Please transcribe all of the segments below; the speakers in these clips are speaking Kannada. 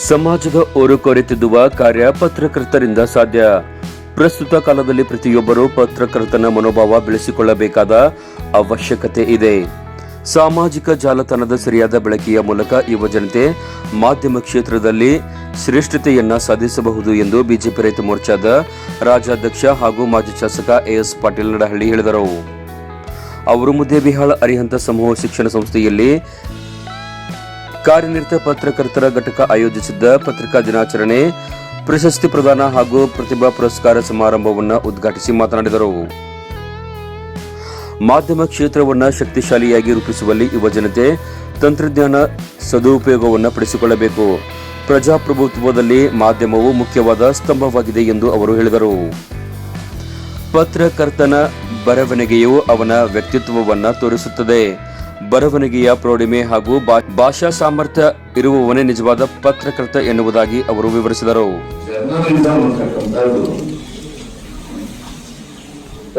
ಸಮಾಜದ ಓರು ಕೊರೆತಿದ್ದುವ ಕಾರ್ಯ ಪತ್ರಕರ್ತರಿಂದ ಸಾಧ್ಯ. ಪ್ರಸ್ತುತ ಕಾಲದಲ್ಲಿ ಪ್ರತಿಯೊಬ್ಬರೂ ಪತ್ರಕರ್ತನ ಮನೋಭಾವ ಬೆಳೆಸಿಕೊಳ್ಳಬೇಕಾದ ಅವಶ್ಯಕತೆ ಇದೆ. ಸಾಮಾಜಿಕ ಜಾಲತಾಣದ ಸರಿಯಾದ ಬಳಕೆಯ ಮೂಲಕ ಯುವ ಜನತೆ ಮಾಧ್ಯಮ ಕ್ಷೇತ್ರದಲ್ಲಿ ಶ್ರೇಷ್ಠತೆಯನ್ನ ಸಾಧಿಸಬಹುದು ಎಂದು ಬಿಜೆಪಿ ರೈತ ಮೋರ್ಚಾದ ರಾಜ್ಯಾಧ್ಯಕ್ಷ ಹಾಗೂ ಮಾಜಿ ಶಾಸಕ ಎಎಸ್ ಪಾಟೀಲ್ ನಡಹಳ್ಳಿ ಹೇಳಿದರು. ಅವರು ಮುದ್ದೇಬಿಹಾಳ ಅರಿಹಂತ ಸಮೂಹ ಶಿಕ್ಷಣ ಸಂಸ್ಥೆಯಲ್ಲಿ ಕಾರ್ಯನಿರತ ಪತ್ರಕರ್ತರ ಘಟಕ ಆಯೋಜಿಸಿದ್ದ ಪತ್ರಿಕಾ ದಿನಾಚರಣೆ ಪ್ರಶಸ್ತಿ ಪ್ರದಾನ ಹಾಗೂ ಪ್ರತಿಭಾ ಪುರಸ್ಕಾರ ಸಮಾರಂಭವನ್ನು ಉದ್ಘಾಟಿಸಿ ಮಾತನಾಡಿದರು. ಮಾಧ್ಯಮ ಕ್ಷೇತ್ರವನ್ನು ಶಕ್ತಿಶಾಲಿಯಾಗಿ ರೂಪಿಸುವಲ್ಲಿ ಯುವಜನತೆ ತಂತ್ರಜ್ಞಾನ ಸದುಪಯೋಗವನ್ನು ಪಡಿಸಿಕೊಳ್ಳಬೇಕು. ಪ್ರಜಾಪ್ರಭುತ್ವದಲ್ಲಿ ಮಾಧ್ಯಮವು ಮುಖ್ಯವಾದ ಸ್ತಂಭವಾಗಿದೆ ಎಂದು ಅವರು ಹೇಳಿದರು. ಪತ್ರಕರ್ತನ ಬರವಣಿಗೆಯು ಅವನ ವ್ಯಕ್ತಿತ್ವವನ್ನು ತೋರಿಸುತ್ತದೆ. ಬರವಣಿಗೆಯ ಪ್ರೌಢಿಮೆ ಹಾಗೂ ಭಾಷಾ ಸಾಮರ್ಥ್ಯ ಇರುವವನೇ ನಿಜವಾದ ಪತ್ರಕರ್ತ ಎನ್ನುವುದಾಗಿ ಅವರು ವಿವರಿಸಿದರು.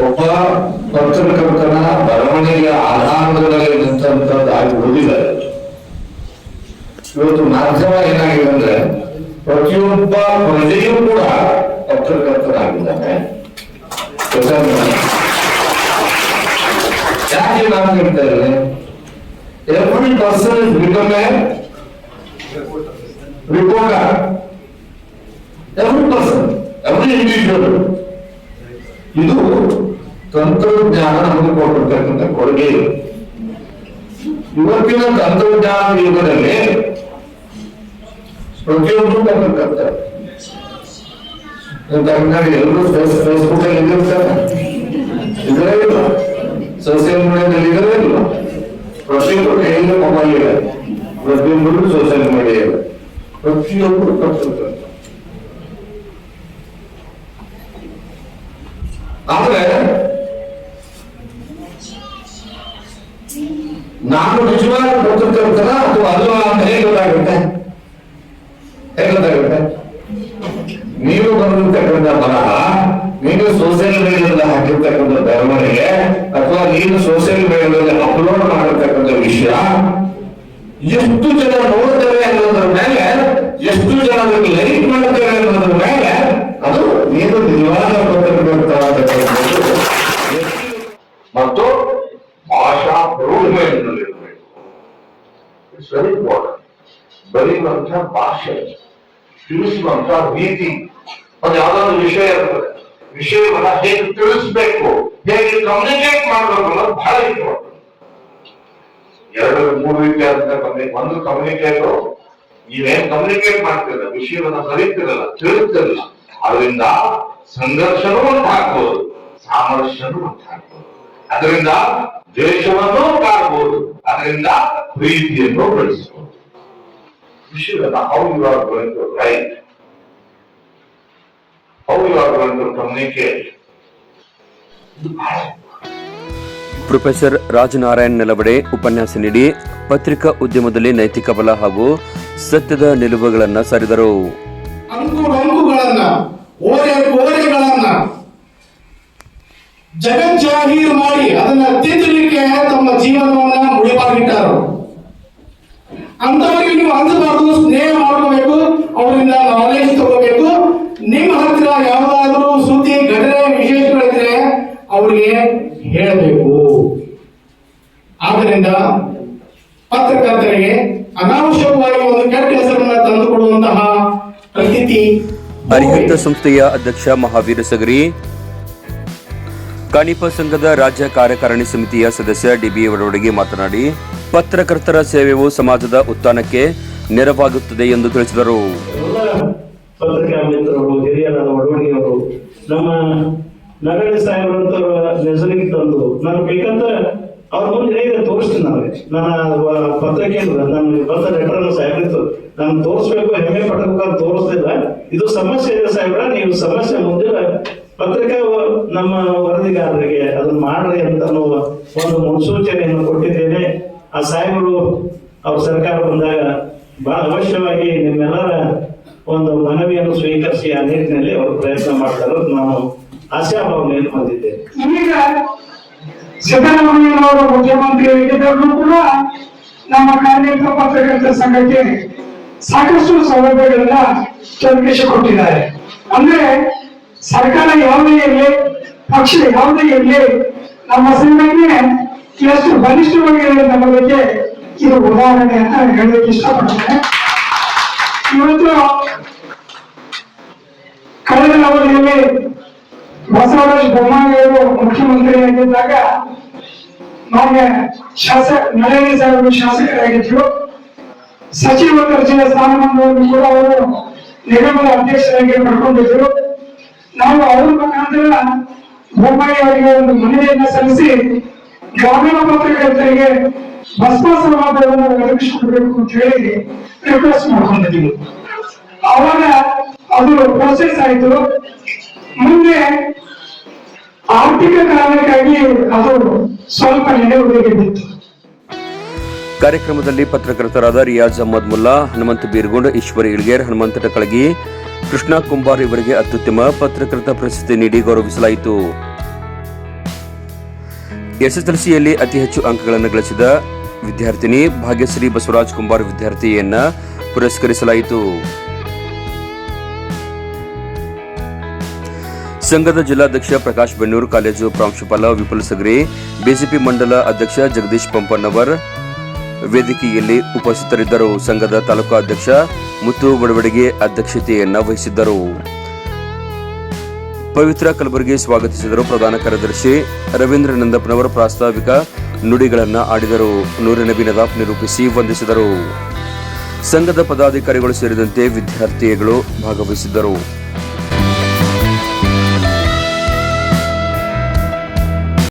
ಒಬ್ಬ ಪತ್ರಕರ್ತನ ಬರವಣಿಗೆಯ ಆಧಾರದ ಮೇಲೆ ನಿಂತಂತದ್ದಾಗಿ ಉಳಿದಿದ್ದಾರೆ ಇವತ್ತು ಮಾಧ್ಯಮ ಏನಾಗಿದೆ ಅಂದ್ರೆ, ಪ್ರತಿಯೊಬ್ಬ ಪ್ರಜೆಯೂ ಕೂಡ ಪತ್ರಕರ್ತನಾಗಿದ್ದಾನೆ? ಯಾಕೆ ನಾನು ಹೇಳ್ತಾ ಇದ್ದೇನೆ every person become a reporter. Every person, every individual. ಇದು ತಂತ್ರಜ್ಞಾನ ನಮಗೆ ಕೊಟ್ಟಿರ್ತಕ್ಕಂಥ ಕೊಡುಗೆ. ಇವತ್ತಿನ ತಂತ್ರಜ್ಞಾನ ಯುಗದಲ್ಲಿ ಪ್ರತಿಯೊಬ್ಬರು ಪತ್ರಕರ್ತ ಎಲ್ಲರೂ ಫೇಸ್ ಫೇಸ್ಬುಕ್ ಅಲ್ಲಿ ಇದಿರ್ತಾರೆ ಇದರೇ ಇಲ್ಲ ಸೋಷಿಯಲ್ ಮೀಡಿಯಾದಲ್ಲಿ ಇದರೇ ಇಲ್ಲ ಕೈಯಲ್ಲಿ ಮೊಬೈಲ್ ಇದೆ ಪ್ರತಿಯೊಬ್ಬರು ಸೋಸಿಯಲ್ ಮೀಡಿಯಾ ಇದೆ ಪ್ರತಿಯೊಬ್ಬರು ಪತ್ರಕರ್ತ ಆದ್ರೆ ನಾನು ನಿಜವಾದ ಪತ್ರಕರ್ತನ ಅಥವಾ ಅಲ್ವಾ ಅಂತ ಹೇಗೆ ಗೊತ್ತಾಗುತ್ತೆ? ಹೇಗೆ ಗೊತ್ತಾಗುತ್ತೆ? ನೀವು ಬರೆದಿರ್ತಕ್ಕಂಥ ಬರಹ ನೀನು ಸೋಷಿಯಲ್ ಮೀಡಿಯಾದಲ್ಲಿ ಹಾಕಿರ್ತಕ್ಕಂಥ ಬರವಣಿಗೆ ಅಥವಾ ನೀನು ಸೋಷಿಯಲ್ ಮಾಡಿರ್ತಕ್ಕಂಥ ವಿಷಯ ಎಷ್ಟು ಜನ ನೋಡ್ತಾರೆ ಅನ್ನೋದ್ರ ಮೇಲೆ, ಎಷ್ಟು ಜನ ಅದಕ್ಕೆ ಲೈಕ್ ಮಾಡ್ತಾರೆ ಅನ್ನೋದ್ರ ಮೇಲೆ ಅದು ನೀನು ನಿಜವಾದ ಪತ್ರಕರ್ತ ಅಂತಕ್ಕಂಥದ್ದು ಮತ್ತು ಭಾಷಾ ಪ್ರೌಢಮೆಯಲ್ಲಿರಬೇಕು ಇಟ್ಸ್ ವೆರಿ ಇಂಪಾರ್ಟೆಂಟ್ ಬರೆಯುವಂತ ಭಾಷೆ ತಿಳಿಸುವಂತ ರೀತಿ ಒಂದು ಯಾವ್ದಾದ್ರು ವಿಷಯ ಇರ್ತದೆ. ವಿಷಯವನ್ನ ಹೇಗೆ ತಿಳಿಸ್ಬೇಕು, ಹೇಗೆ ಕಮ್ಯುನಿಕೇಟ್ ಮಾಡಬೇಕು ಅನ್ನೋದು ಬಹಳ ಇಂಪಾರ್ಟೆಂಟ್ ಎರಡು, ಮೂರು ರೀತಿ ಒಂದು ಕಮ್ಯುನಿಕೇಟರ್ ನೀವೇನ್ ಕಮ್ಯುನಿಕೇಟ್ ಮಾಡ್ತಿರಲ್ಲ, ವಿಷಯವನ್ನ ಸರಿತಿರಲ್ಲ ತಿಳಿಸ್ತಿರಲ್ಲ ಅದರಿಂದ ಸಂಘರ್ಷನೂ ಉಂಟಾಗ್ಬೋದು, ಸಾಮರಸ್ಯನೂ ಉಂಟಾಗ್ಬೋದು. ಅದರಿಂದ ದ್ವೇಷವನ್ನು ಕಾಣಬಹುದು ಅದರಿಂದ ಪ್ರೀತಿಯನ್ನು ಬೆಳೆಸಬಹುದು ವಿಷಯವನ್ನ how you are going to write how you are going to communicate ಇದು ಬಹಳ ಪ್ರೊಫೆಸರ್ ರಾಜನಾರಾಯಣ್ ನೆಲವಡೆ ಉಪನ್ಯಾಸ ನೀಡಿ ಪತ್ರಿಕಾ ಉದ್ಯಮದಲ್ಲಿ ನೈತಿಕ ಬಲ ಹಾಗೂ ಸತ್ಯದ ನಿಲುವುಗಳನ್ನು ಸಾರಿದರು. ಜಗಜ್ಜಾಹೀರ್ ಮಾಡಿ ಅದನ್ನ ತಿದ್ದಲಿಕ್ಕೆ ತಮ್ಮ ಜೀವನವನ್ನ ಮುಡಿಪಾಗಿಟ್ಟರು. ಅಂತವರಿಗೆ ನೀವು ಅಂದಬಾರದು, ಸ್ನೇಹ ಮಾಡ್ಕೋಬೇಕು, ಅವರಿಂದ ನಾಲೆಜ್ ತಗೋಬೇಕು. ನಿಮ್ಮ ಹತ್ರ ಯಾವುದಾದ್ರೂ ಸುದ್ದಿ ಘಟನೆ, ವಿಶೇಷಗಳಿದ್ರೆ ಅವರಿಗೆ ಹೇಳಬೇಕು. ಆದ್ದರಿಂದ ಪತ್ರಕರ್ತರಿಗೆ ಅನಾವಶ್ಯಕವಾಗಿ ಒಂದು ಕೆಟ್ಟ ಹೆಸರನ್ನ ತಂದುಕೊಡುವಂತಹ ಪ್ರತೀತಿ ಅರಿಹಂತ ಸಂಸ್ಥೆಯ ಅಧ್ಯಕ್ಷ ಮಹಾವೀರ ಸಗರಿ ಕಾಣಿಪ ಸಂಘದ ರಾಜ್ಯ ಕಾರ್ಯಕಾರಿಣಿ ಸಮಿತಿಯ ಸದಸ್ಯ ಡಿಬಿ ಅವರೊಡಗಿ ಮಾತನಾಡಿ ಪತ್ರಕರ್ತರ ಸೇವೆಯು ಸಮಾಜದ ಉತ್ಥಾನಕ್ಕೆ ನೆರವಾಗುತ್ತದೆ ಎಂದು ತಿಳಿಸಿದರು. ಪತ್ರಿಕಾ ಮಿತ್ರರು ಹಿರಿಯರಾದ ಒಡವಣಿಗೆಯವರು ನಮ್ಮ ನಗರ ಸಾಹೇಬರಂತವ್ರ ಹೆಸರಿಗೆ ತಂದು ನಾನು ಬೇಕಂತ ಅವ್ರ ಮುಂದೆ ಹೇಗೆ ತೋರಿಸ್ತೀನಿ ನಾವೇ. ನನ್ನ ಪತ್ರಿಕೆ ನನ್ನ ಬಂದ ಲೆಟರ್ ಸಾಹೇಬ್ರಿತ್ತು ನಾನು ತೋರಿಸ್ಬೇಕು ಹೆಮ್ಮೆ ಪಡಬೇಕು ಅಂತ ತೋರಿಸ್ತಿಲ್ಲ ಇದು ಸಮಸ್ಯೆ ಇದೆ ಸಾಹೇಬ್ರ, ನೀವು ಸಮಸ್ಯೆ ಮುಂದೆ ಪತ್ರಿಕೆ ನಮ್ಮ ವರದಿಗಾರರಿಗೆ ಅದನ್ನ ಮಾಡ್ರಿ ಅಂತ ಒಂದು ಮುನ್ಸೂಚನೆಯನ್ನು ಕೊಟ್ಟಿದ್ದೇನೆ. ಆ ಸಾಹೇಬರು, ಅವ್ರ ಸರ್ಕಾರ ಬಂದಾಗ ಬಹಳ ಅವಶ್ಯವಾಗಿ ನಿಮ್ಮೆಲ್ಲರ ಒಂದು ಮನವಿಯನ್ನು ಸ್ವೀಕರಿಸಿ ಆ ನಿಟ್ಟಿನಲ್ಲಿ ಅವರು ಪ್ರಯತ್ನ ಮಾಡ್ತಾರೆ ನಾನು ಆಶಾಭಾವನೆಯನ್ನು ಹೊಂದಿದ್ದೇನೆ. ಸಿದ್ದರಾಮಯ್ಯನವರು ಮುಖ್ಯಮಂತ್ರಿ ಆಗಿದ್ದರೂ ಕೂಡ ನಮ್ಮ ಕಾರ್ಯಕರ್ತ ಪತ್ರಕರ್ತರ ಸಂಘಕ್ಕೆ ಸಾಕಷ್ಟು ಸೌಲಭ್ಯಗಳನ್ನ ಕೊಟ್ಟಿದ್ದಾರೆ. ಅಂದ್ರೆ ಸರ್ಕಾರ ಯಾವುದೇ ಇರಲಿ, ಪಕ್ಷ ಯಾವುದೇ ಇರಲಿ, ನಮ್ಮ ಸಂಘಟನೆ ಎಷ್ಟು ನಮ್ಮ ಬಗ್ಗೆ ಇದು ಉದಾಹರಣೆ ಅಂತ ಹೇಳಲಿಕ್ಕೆ ಇಷ್ಟಪಡ್ತೇನೆ. ಇವತ್ತು ಕಳೆದ ಅವಧಿಯಲ್ಲಿ ಬಸವರಾಜ ಬೊಮ್ಮಾಯಿಯವರು ಮುಖ್ಯಮಂತ್ರಿಯಾಗಿದ್ದಾಗ ಮಾನ್ಯ ಶಾಸಕ ನಳಿನಿ ಸಾಹೇಬರು ಶಾಸಕರಾಗಿದ್ರು ಸಚಿವ ದರ್ಜೆಯ ಸ್ಥಾನಮಾನವನ್ನು ಕೂಡ ಅವರು ನಿಗಮದ ಅಧ್ಯಕ್ಷರಾಗಿ ಪಡ್ಕೊಂಡಿದ್ರು ನಾವು ಅವ್ರ ಮುಖಾಂತರ ಬೊಮ್ಮಾಯಿ ಅವರಿಗೆ ಒಂದು ಮನವಿಯನ್ನ ಸಲ್ಲಿಸಿ ಗ್ರಾಮೀಣ ಪತ್ರಕರ್ತರಿಗೆ ಭಸ್ಮ ಸೌಲಭ್ಯವನ್ನು ಒದಗಿಸಿಕೊಡ್ಬೇಕು ಅಂತ ಹೇಳಿ ರಿಕ್ವೆಸ್ಟ್ ಮಾಡ್ಕೊಂಡಿದ್ದೀವಿ. ಅವಾಗ ಅದು ಪ್ರೋಸೆಸ್ ಆಯ್ತು. ಮುಂದೆ ಆರ್ಥಿಕ ಕಾರಣಕ್ಕಾಗಿ ಅದು ಸ್ವಲ್ಪ ಕಾರ್ಯಕ್ರಮದಲ್ಲಿ ಪತ್ರಕರ್ತರಾದ ರಿಯಾಜ್ ಅಹಮದ್ ಮುಲ್ಲಾ, ಹನುಮಂತ ಬೀರ್ಗುಂಡ್, ಈಶ್ವರಿ ಇಳ್ಗೇರ್ ಹನುಮಂತ ಟಕಳಗಿ ಕೃಷ್ಣ ಕುಂಬಾರ್ ಇವರಿಗೆ ಅತ್ಯುತ್ತಮ ಪತ್ರಕರ್ತ ಪ್ರಶಸ್ತಿ ನೀಡಿ ಗೌರವಿಸಲಾಯಿತು. ಎಸ್ಎಸ್ಎಲ್ಸಿಯಲ್ಲಿ ಅತಿ ಹೆಚ್ಚು ಅಂಕಗಳನ್ನು ಗಳಿಸಿದ ವಿದ್ಯಾರ್ಥಿನಿ ಭಾಗ್ಯಶ್ರೀ ಬಸವರಾಜ್ ಕುಂಬಾರ್ ವಿದ್ಯಾರ್ಥಿಯನ್ನ ಪುರಸ್ಕರಿಸಲಾಯಿತು. ಸಂಘದ ಜಿಲ್ಲಾಧ್ಯಕ್ಷ ಪ್ರಕಾಶ್ ಬೆನ್ನೂರು ಕಾಲೇಜು ಪ್ರಾಂಶುಪಾಲ ವಿಪುಲ್ ಸಗ್ರಿ, ಬಿಜೆಪಿ ಮಂಡಲ ಅಧ್ಯಕ್ಷ ಜಗದೀಶ್ ಪಂಪಣ್ಣವರ್ ವೇದಿಕೆಯಲ್ಲಿ ಉಪಸ್ಥಿತರಿದ್ದರು. ಸಂಘದ ತಾಲೂಕು ಅಧ್ಯಕ್ಷ ಮುತ್ತು ಬಡವಡಿಗೆ ಅಧ್ಯಕ್ಷತೆಯನ್ನು ವಹಿಸಿದ್ದರು. ಪವಿತ್ರ ಕಲಬುರಗಿ ಸ್ವಾಗತಿಸಿದರು ಪ್ರಧಾನ ಕಾರ್ಯದರ್ಶಿ ರವೀಂದ್ರ ನಂದಪ್ಪನವರ ಪ್ರಾಸ್ತಾವಿಕ ನುಡಿಗಳನ್ನು ಆಡಿದರು. ನೂರಿನ ಬಿನದಾಪ್ ನಿರೂಪಿಸಿ ವಂದಿಸಿದರು. ಸಂಘದ ಪದಾಧಿಕಾರಿಗಳು ಸೇರಿದಂತೆ ವಿದ್ಯಾರ್ಥಿಗಳು ಭಾಗವಹಿಸಿದ್ದರು.